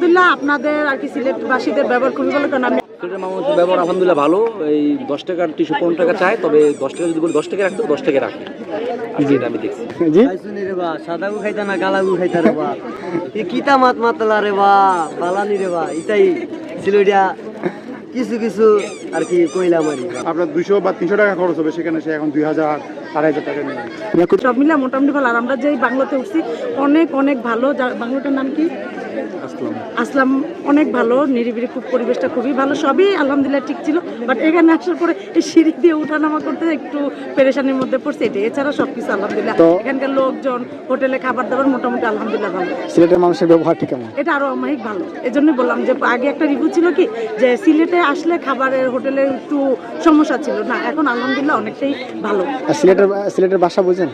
আলহামদুলিল্লাহ আপনাদের আর কি সিলেটবাসীদের ব্যবহার খুবই ভালো কারণ আমি সিলেটের মানুষের ব্যবহার আলহামদুলিল্লাহ ভালো। এই দশ টাকার টিস্যু পনেরো টাকা চায় তবে দশ টাকা যদি বলি দশ টাকা রাখতে দশ টাকা রাখে যেটা আমি দেখছি। জি? রে বা সাদাগু খাইতা না গালাগু খাইতা রে বা? ই কিতা মাত মাতলা রে বা বালানি রে বা? ইতাই সিলেটিয়া কিছু কিছু আর কি কইলাম আর আপনার দুশো বা তিনশো টাকা খরচ হবে সেখানে সে এখন দুই হাজার আড়াই হাজার টাকা নিয়ে সব মিলে মোটামুটি ভালো। আর আমরা যেই বাংলাতে উঠছি অনেক অনেক ভালো। বাংলাটার নাম কি? আসলাম। অনেক ভালো নিরিবিলি খুব পরিবেশটা খুবই ভালো সবই আলহামদুলিল্লাহ ঠিক ছিল বাট এখানে আসার পরে এই সিঁড়ি দিয়ে উঠানামা করতে একটু পেরেশানির মধ্যে পড়ছে এটা এছাড়া সব কিছু আলহামদুলিল্লাহ এখানকার লোকজন হোটেলে খাবার দাবার মোটামুটি আলহামদুলিল্লাহ ভালো। সিলেটের মানুষের ব্যবহারটি কেমন? এটা আরও অমায়িক ভালো এই জন্যই বললাম যে আগে একটা রিভিউ ছিল কি যে সিলেটে আসলে খাবারের হোটেলে একটু সমস্যা ছিল না এখন আলহামদুলিল্লাহ অনেকটাই ভালো। সিলেটের সিলেটের বাসা বোঝেন?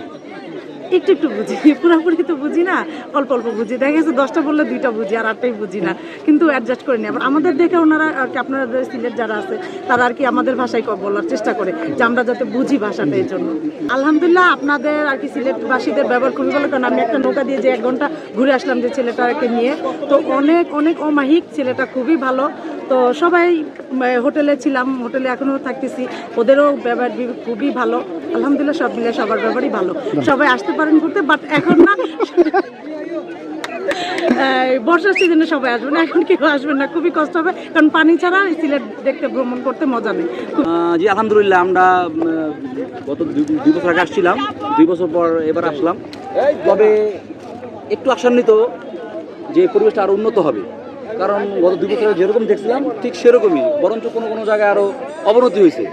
একটু একটু বুঝি। পুরোপুরি তো বুঝি না, অল্প অল্প বুঝি। দেখা গেছে দশটা বললে দুইটা বুঝি আর আটটাই বুঝি না। কিন্তু অ্যাডজাস্ট করে নিই। আমাদের দেখে ওনারা আর কি, আপনাদের সিলেট যারা আছে, তারা আর কি আমাদের ভাষায় বলার চেষ্টা করে যে আমরা যাতে বুঝি ভাষাটা এই জন্য। আলহামদুলিল্লাহ আপনাদের আর কি সিলেটবাসীদের ব্যবহার খুবই ভালো। কারণ আমি একটা নৌকা দিয়ে যে এক ঘণ্টা ঘুরে আসলাম যে ছেলেটাকে নিয়ে। তো অনেক অনেক অমাহিক ছেলেটা খুবই ভালো। তো সবাই হোটেলে ছিলাম, হোটেলে এখনও থাকতেছি। ওদেরও ব্যবহার খুবই ভালো। আলহামদুলিল্লাহ সব মিলে সবার ব্যবহারই ভালো। সবাই আসতে পারেন ঘুরতে বাট এখন না। বর্ষার সিজনে সবাই আসবে না, এখন কেউ আসবেন না। খুবই কষ্ট হবে, কারণ পানি ছাড়া সিলেট দেখতে, ভ্রমণ করতে মজা নেই। জি, আলহামদুলিল্লাহ, আমরা গত দুই বছর আগে আসছিলাম। দুই বছর পর এবার আসলাম। তবে একটু আশান্বিত যে পরিবেশটা আরও উন্নত হবে। কারণ গত দুই বছরে যেরকম দেখছিলাম, ঠিক সেরকমই। বরঞ্চ কোনো কোনো জায়গায় আরও অবনতি হয়েছে।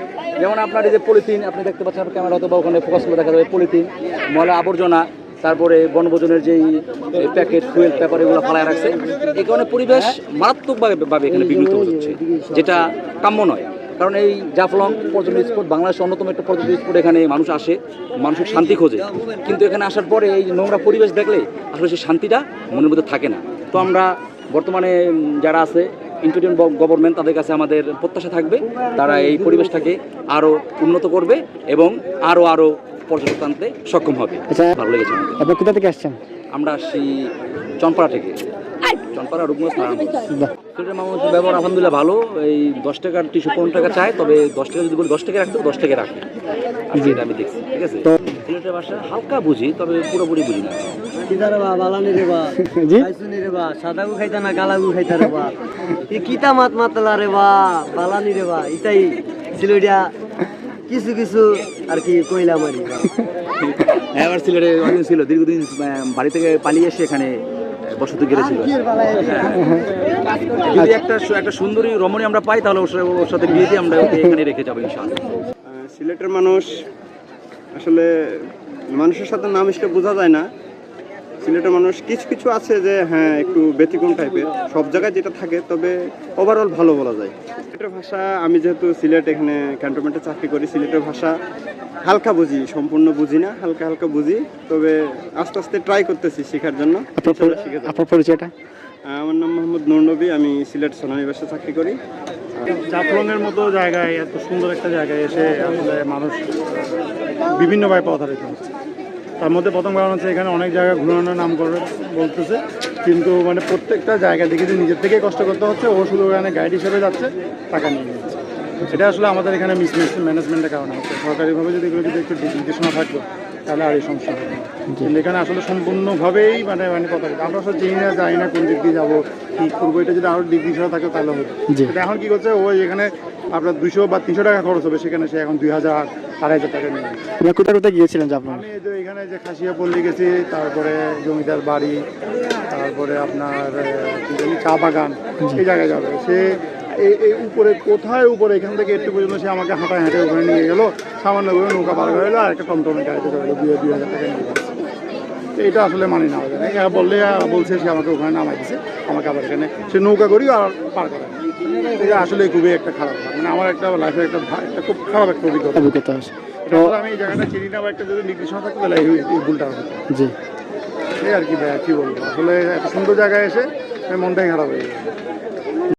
যেমন আপনার এই যে পলিথিন, আপনি দেখতে পাচ্ছেন আপনার ক্যামেরা বা ওখানে ফোকাস করে দেখা যাবে পলিথিন, ময়লা আবর্জনা, তারপরে বনভোজনের যেই প্যাকেট ফুয়েল পেপার এগুলো ফালায় রাখছে। এই কারণে পরিবেশ মারাত্মকভাবে এখানে বিঘ্নিত হচ্ছে যেটা কাম্য নয়। কারণ এই জাফলং পর্যটন স্পট বাংলাদেশের অন্যতম একটা পর্যটন স্পট এখানে মানুষ আসে, মানসিক শান্তি খোঁজে। কিন্তু এখানে আসার পরে এই নোংরা পরিবেশ দেখলে আসলে সেই শান্তিটা মনের মধ্যে থাকে না। তো আমরা বর্তমানে যারা আছে ইন্টারিয়ান গভর্নমেন্ট তাদের কাছে আমাদের প্রত্যাশা থাকবে তারা এই পরিবেশটাকে আরও উন্নত করবে এবং আরও আরও পর্যটক আনতে সক্ষম হবে। আচ্ছা ভালো লেগেছে আমাদের। আপনি কোথা থেকে আসছেন? আমরা আসছি চনপাড়া থেকে। চনপাড়া রূপগঞ্জ নারায়ণগঞ্জ। মানুষের ব্যবহার আলহামদুলিল্লাহ ভালো। এই দশ টাকার টিস্যু পনেরো টাকা চায় তবে দশ টাকা যদি বলি দশ টাকা রাখতে দশ টাকা রাখে। আর যেটা আমি দেখছি ঠিক আছে? সিলেটের ভাষা হালকা বুঝি তবে পুরোপুরি বুঝি না। বা বালানি রে বা। জি? খাইছুনি রে বা সাদাগু খাইতা না গালাগু খাইতা রে বা। ই কিতা মাত মাতলা রে বা বালানি রে বা ইতাই কিছু কিছু আর কি কইলাম আর এবার সিলেটে অনেকদিন ছিল দীর্ঘদিন বাড়ি থেকে পালিয়ে এসে এখানে বসতি গেছিল যদি একটা একটা সুন্দরী রমণী আমরা পাই তাহলে ওর সাথে- ওর সাথে বিয়ে দিয়ে আমরা ওকে এখানে রেখে যাব ইনশাআল্লাহ। সিলেটের মানুষ আসলে মানুষের সাথে নাম ইসটা বোঝা যায় না। সিলেটের মানুষ কিছু কিছু আছে যে হ্যাঁ একটু ব্যতিক্রম টাইপের সব জায়গায় যেটা থাকে তবে ওভারঅল ভালো বলা যায়। সিলেটের ভাষা আমি যেহেতু সিলেট এখানে ক্যান্টনমেন্টে চাকরি করি সিলেটের ভাষা হালকা বুঝি সম্পূর্ণ বুঝি না হালকা হালকা বুঝি তবে আস্তে আস্তে ট্রাই করতেছি শেখার জন্য। আপনার পরিচয়টা? আমার নাম মোহাম্মদ নুর নবী আমি সিলেট সোনানিবাসে চাকরি করি। জাফলংয়ের মতো জায়গায় এত সুন্দর একটা জায়গায় এসে আসলে মানুষ বিভিন্নভাবে প্রতারিত হচ্ছে তার মধ্যে প্রথম কারণ হচ্ছে এখানে অনেক জায়গায় ঘুরানোর নাম করে বলতেছে। কিন্তু মানে প্রত্যেকটা জায়গা দেখে যে নিজের থেকেই কষ্ট করতে হচ্ছে, ও শুধু ওখানে গাইড হিসেবে যাচ্ছে, টাকা নিয়ে এটা আসলে আমাদের এখানে মিস ম্যানেজমেন্টের কারণে হচ্ছে। সরকারিভাবে যদি এগুলো যদি একটু নির্দেশনা থাকতো তাহলে আর এই সমস্যা হবে কিন্তু এখানে আসলে সম্পূর্ণভাবেই মানে মানে কথা আমরা আসলে চিনি না জানি না কোন দিক দিয়ে যাব কি করব এটা যদি আরও দিক দিশা থাকে তাহলে হতো। এখন কি করছে ও এখানে আপনার দুশো বা তিনশো টাকা খরচ হবে সেখানে সে এখন দুই হাজার আড়াই হাজার টাকা নিয়ে কোথায় কোথায় গিয়েছিলেন যে আপনার? আমি যে এখানে যে খাসিয়া পল্লী গেছি তারপরে জমিদার বাড়ি তারপরে আপনার চা বাগান সেই জায়গায় যাবে। সে এই এই উপরে কোথায় উপরে? এখান থেকে একটু পর্যন্ত সে আমাকে হাঁটায় হেঁটে ওখানে নিয়ে গেলো। সামান্য করে নৌকা পার করে এলো আর একটা টমটমে গাড়িতে চলে গেলো দুই দুই হাজার টাকা নিয়ে তো এটা আসলে মানি না। যায় না বললে বলছে সে আমাকে ওখানে নামাই দিছে। আমাকে আবার এখানে সে নৌকা করি আর পার করে এটা আসলে খুবই একটা খারাপ। মানে আমার একটা লাইফে একটা একটা খুব খারাপ একটা অভিজ্ঞতা। অভিজ্ঞতা আছে। আসলে আমি এই জায়গাটা চিনি না বা একটা যদি নির্দেশনা থাকতো তাহলে এই এই ভুলটা হতো। জি। এই আর কি ভাইয়া কি বলব? আসলে এত সুন্দর জায়গায় এসে আমি মনটাই খারাপ হয়ে গেছে।